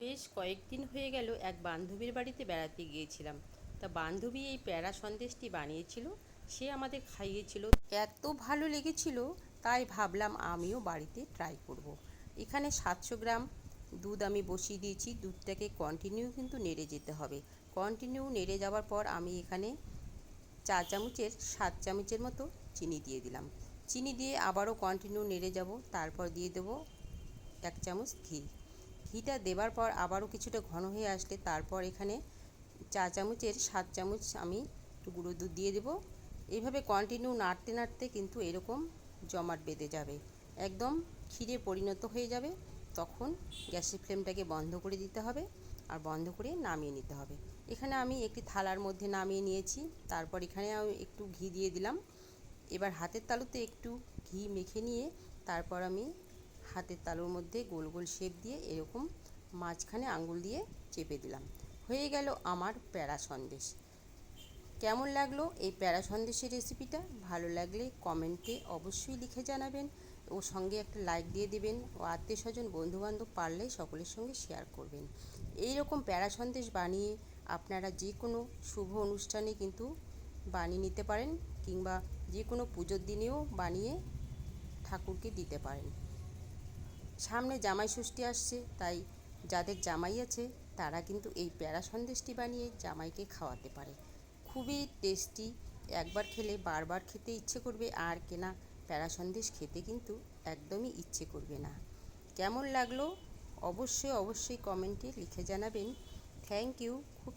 বেশ কয়েকদিন হয়ে গেল এক বান্ধবীর বাড়িতে বেড়াতে গিয়েছিলাম। তা বান্ধবী এই প্যারা সন্দেশটি বানিয়েছিল, সে আমাদের খাইয়েছিল। এত ভালো লেগেছিল, তাই ভাবলাম আমিও বাড়িতে ট্রাই করব। এখানে সাতশো গ্রাম দুধ আমি বসিয়ে দিয়েছি, দুধটাকে কন্টিনিউ কিন্তু নেড়ে যেতে হবে। কন্টিনিউ নেড়ে যাওয়ার পর আমি এখানে চা চামচের, সাত চামচের মতো চিনি দিয়ে দিলাম। চিনি দিয়ে আবারও কন্টিনিউ নেড়ে যাব, তারপর দিয়ে দেবো এক চামচ ঘি। ঘিটা দেবার পর আবারও কিছুটা ঘন হয়ে আসলে তারপর এখানে চা চামচের সাত চামচ আমি গুঁড়ো দুধ দিয়ে দেবো। এইভাবে কন্টিনিউ নাড়তে নাড়তে কিন্তু এরকম জমাট বেঁধে যাবে। একদম ক্ষীরে পরিণত হয়ে যাবে। তখন গ্যাসের ফ্লেমটাকে বন্ধ করে দিতে হবে আর বন্ধ করে নামিয়ে নিতে হবে। এখানে আমি একটি থালার মধ্যে নামিয়ে নিয়েছি। তারপর এখানে আমি একটু ঘি দিয়ে দিলাম। এবার হাতের তালুতে একটু ঘি মেখে নিয়ে তারপর আমি হাতের তালুর মধ্যে গোল গোল শেপ দিয়ে এরকম মাঝখানে আঙ্গুল দিয়ে চেপে দিলাম। হয়ে গেল আমার প্যারা সন্দেশ। কেমন লাগল এই প্যারা সন্দেশের রেসিপিটা? ভালো লাগলে কমেন্টে অবশ্যই লিখে জানাবেন ও সঙ্গে একটা লাইক দিয়ে দেবেন। ও আত্মীয় স্বজন বন্ধুবান্ধব পারলে সকলের সঙ্গে শেয়ার করবেন। এই রকম প্যারা সন্দেশ বানিয়ে আপনারা যে কোনো শুভ অনুষ্ঠানে কিন্তু বানিয়ে নিতে পারেন কিংবা যে কোনো পুজোর দিনেও বানিয়ে ঠাকুরকে দিতে পারেন। সামনে জামাই ষষ্ঠী আসছে, তাই যাদের জামাই আছে, তারা কিন্তু এই প্যারা সন্দেশটি বানিয়ে জামাইকে খাওয়াতে পারে। খুবই টেস্টি, একবার খেলে বারবার খেতে ইচ্ছে করবে, আর কেনা প্যারা সন্দেশ খেতে কিন্তু একদমই ইচ্ছে করবে না। কেমন লাগল? অবশ্যই অবশ্যই কমেন্টে লিখে জানাবেন। থ্যাংক ইউ, খুব